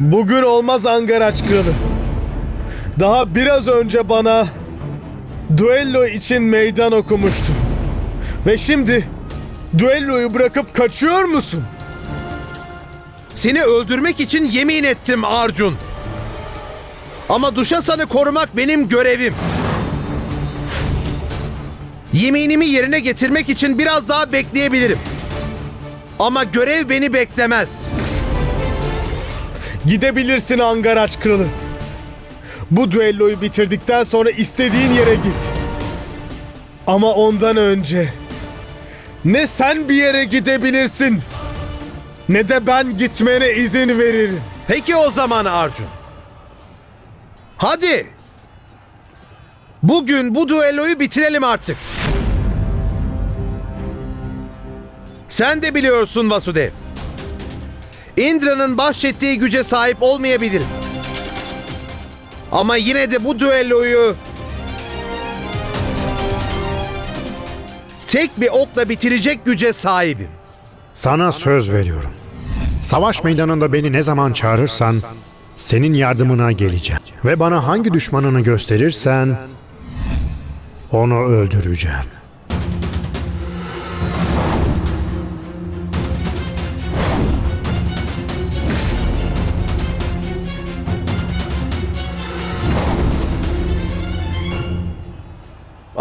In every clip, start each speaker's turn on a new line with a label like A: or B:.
A: Bugün olmaz Angaraç Kralı. Daha biraz önce bana düello için meydan okumuştun. Ve şimdi düelloyu bırakıp kaçıyor musun?
B: Seni öldürmek için yemin ettim Arjun. Ama Duşasan'ı korumak benim görevim. Yeminimi yerine getirmek için biraz daha bekleyebilirim. Ama görev beni beklemez.
A: Gidebilirsin Angaraç Kralı. Bu düelloyu bitirdikten sonra istediğin yere git. Ama ondan önce ne sen bir yere gidebilirsin ne de ben gitmene izin veririm.
B: Peki o zaman Arjun. Hadi. Bugün bu düelloyu bitirelim artık. Sen de biliyorsun Vasudev. Indra'nın bahşettiği güce sahip olmayabilirim. Ama yine de bu düelloyu tek bir okla bitirecek güce sahibim.
C: Sana söz veriyorum. Savaş meydanında beni ne zaman çağırırsan senin yardımına geleceğim. Ve bana hangi düşmanını gösterirsen onu öldüreceğim.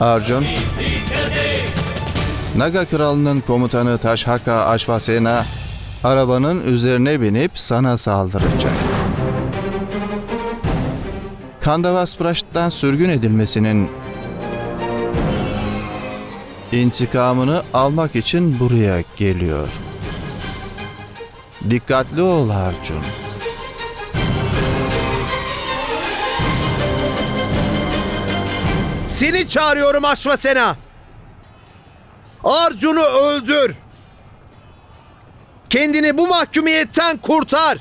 D: Arjun, Naga Kralı'nın komutanı Taşhaka Aşvasena arabanın üzerine binip sana saldıracak. Kandavasprash'tan sürgün edilmesinin intikamını almak için buraya geliyor. Dikkatli ol Arjun.
B: Seni çağırıyorum Aşvasena. Arjun'u öldür. Kendini bu mahkumiyetten kurtar.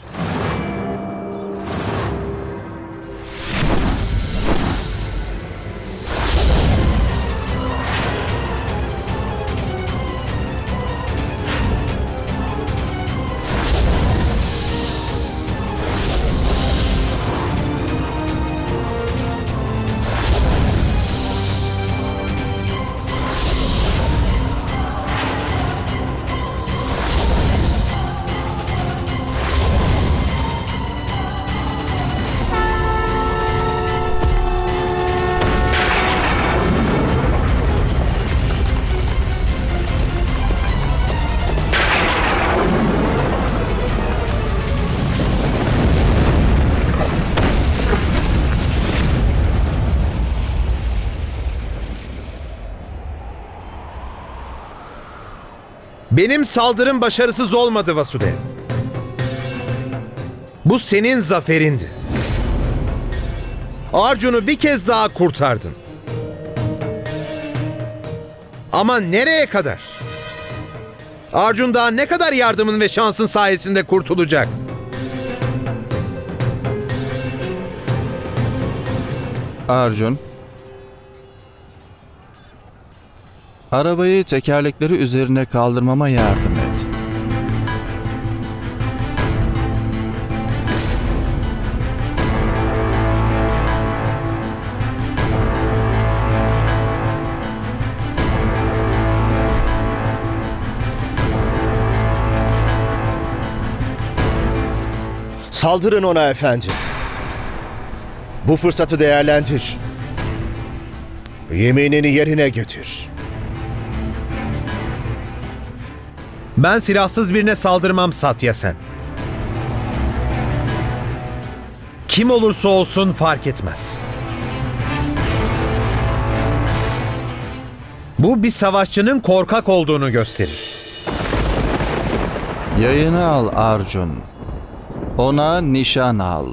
B: Benim saldırım başarısız olmadı Vasudev. Bu senin zaferindi. Arjun'u bir kez daha kurtardın. Ama nereye kadar? Arjun daha ne kadar yardımın ve şansın sayesinde kurtulacak?
D: Arjun. Arabayı tekerlekleri üzerine kaldırmama yardım et.
E: Saldırın ona efendim. Bu fırsatı değerlendir. Yeminini yerine getir.
B: Ben silahsız birine saldırmam Satya sen. Kim olursa olsun fark etmez. Bu bir savaşçının korkak olduğunu gösterir.
D: Yayını al Arjun. Ona nişan al.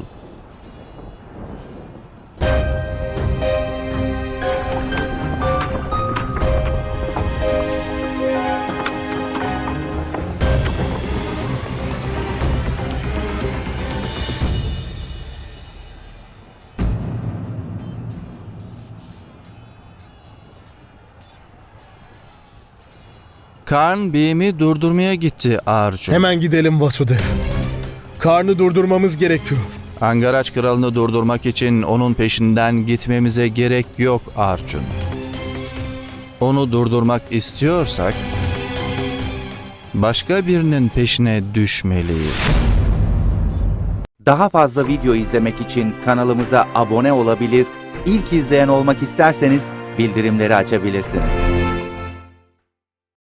D: Karn Bhim'i durdurmaya gitti Arjun.
A: Hemen gidelim Vasudev. Karnı durdurmamız gerekiyor.
D: Angaraç kralını durdurmak için onun peşinden gitmemize gerek yok Arjun. Onu durdurmak istiyorsak başka birinin peşine düşmeliyiz.
F: Daha fazla video izlemek için kanalımıza abone olabilir, ilk izleyen olmak isterseniz bildirimleri açabilirsiniz.